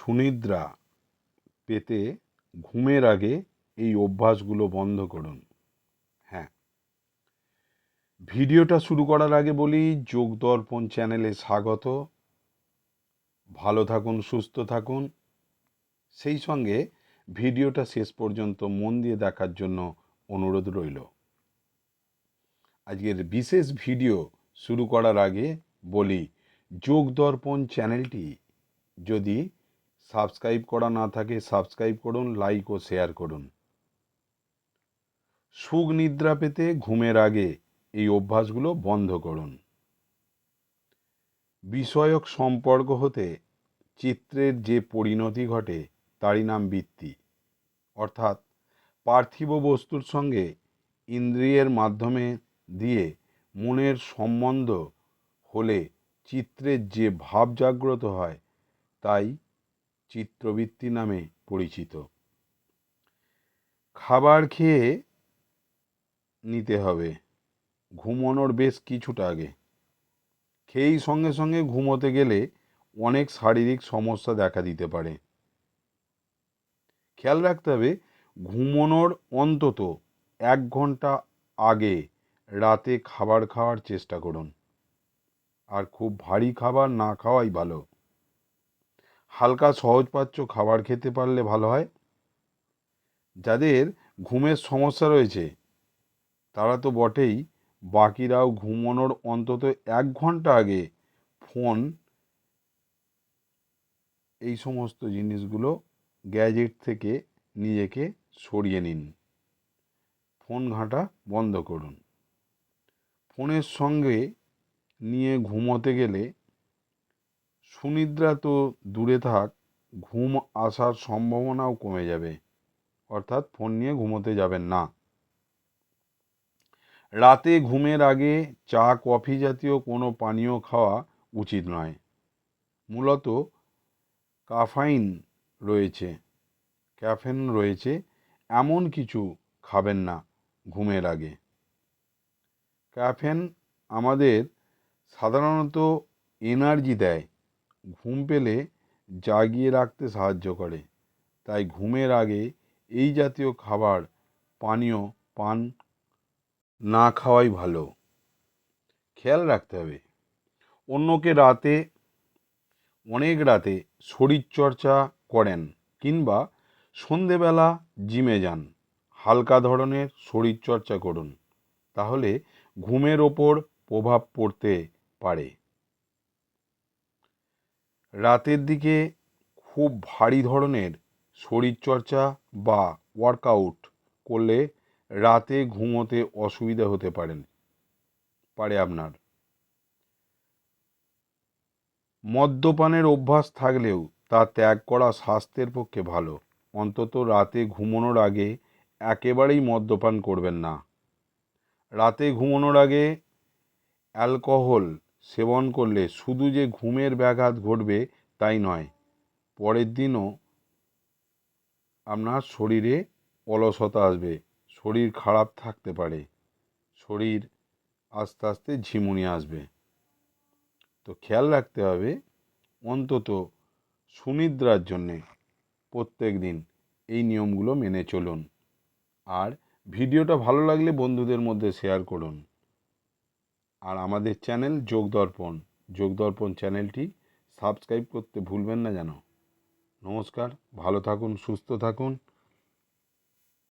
সুনিদ্রা পেতে ঘুমের আগে এই অভ্যাসগুলো বন্ধ করুন। হ্যাঁ। ভিডিওটা শুরু করার আগে বলি যোগ দর্পণ চ্যানেলে স্বাগত। ভালো থাকুন, সুস্থ থাকুন। সেই সঙ্গে ভিডিওটা শেষ পর্যন্ত মন দিয়ে দেখার জন্য অনুরোধ রইল। আজকের বিশেষ ভিডিও শুরু করার আগে বলি যোগ দর্পণ চ্যানেলটি যদি সাবস্ক্রাইব করা না থাকে, সাবস্ক্রাইব করুন লাইক ও শেয়ার করুন। সুখ নিদ্রা পেতে ঘুমের আগে এই অভ্যাসগুলো বন্ধ করুন। বিষয়ক সম্পর্ক হতে চিত্রের যে পরিণতি ঘটে, তারই নাম বৃত্তি। অর্থাৎ পার্থিব বস্তুর সঙ্গে ইন্দ্রিয়ের মাধ্যমে দিয়ে মনের সম্বন্ধ হলে চিত্রের যে ভাব জাগ্রত হয়, তাই চিত্রবৃত্তি নামে পরিচিত। খাবার খেয়ে নিতে হবে। ঘুমানোর বেশ কিছুটা আগে। খেয়েই সঙ্গে সঙ্গে ঘুমোতে গেলে অনেক শারীরিক সমস্যা দেখা দিতে পারে। খেয়াল রাখতে হবে, ঘুমানোর অন্তত এক ঘণ্টা আগে রাতে খাবার খাওয়ার চেষ্টা করুন। আর খুব ভারী খাবার না খাওয়াই ভালো। হালকা সহজপাচ্য খাবার খেতে পারলে ভালো হয়। যাদের ঘুমের সমস্যা রয়েছে, তারা তো বটেই। বাকিরাও ঘুমানোর অন্তত এক ঘণ্টা আগে ফোন, এই সমস্ত জিনিসগুলো গ্যাজেট থেকে নিজেকে সরিয়ে নিন। ফোন ঘাঁটা বন্ধ করুন। ফোনের সঙ্গে নিয়ে ঘুমোতে গেলে সুনিদ্রা তো দূরে থাক, ঘুম আসার সম্ভাবনাও কমে যাবে। অর্থাৎ ফোন নিয়ে ঘুমোতে যাবেন না। রাতে ঘুমের আগে চা, কফি জাতীয় কোনো পানীয় খাওয়া উচিত নয়। মূলত কাফাইন রয়েছে, ক্যাফেন রয়েছে, এমন কিছু খাবেন না ঘুমের আগে। ক্যাফেন আমাদের সাধারণত এনার্জি দেয় ঘুম পেলে জাগিয়ে রাখতে সাহায্য করে। তাই ঘুমের আগে এই জাতীয় খাবার পানীয় পান না খাওয়াই ভালো। খেয়াল রাখতে হবে। অন্যকে রাতে, অনেক রাতে শরীরচর্চা করেন কিংবা সন্ধেবেলা জিমে যান। হালকা ধরনের শরীরচর্চা করুন। তাহলে ঘুমের ওপর প্রভাব পড়তে পারে। রাতের দিকে খুব ভারী ধরনের শরীরচর্চা বা ওয়ার্কআউট করলে রাতে ঘুমোতে অসুবিধা হতে পারেন পারে আপনার। মদ্যপানের অভ্যাস থাকলেও তা ত্যাগ করা স্বাস্থ্যের পক্ষে ভালো। অন্তত রাতে ঘুমানোর আগে একেবারেই মদ্যপান করবেন না। রাতে ঘুমানোর আগে অ্যালকোহল সেবন করলে শুধু যে ঘুমের ব্যাঘাত ঘটবে তাই নয়, পরের দিনও আপনার শরীরে অলসতা আসবে, শরীর খারাপ থাকতে পারে, শরীর আস্তে আস্তে ঝিমুনি আসবে। তো খেয়াল রাখতে হবে, অন্তত সুনিদ্রার জন্যে প্রত্যেক দিন এই নিয়মগুলো মেনে চলুন। আর ভিডিওটা ভালো লাগলে বন্ধুদের মধ্যে শেয়ার করুন। আর আমাদের চ্যানেল যোগদর্পণ যোগদর্পণ চ্যানেলটি সাবস্ক্রাইব করতে ভুলবেন না যেন। নমস্কার, ভালো থাকুন, সুস্থ থাকুন।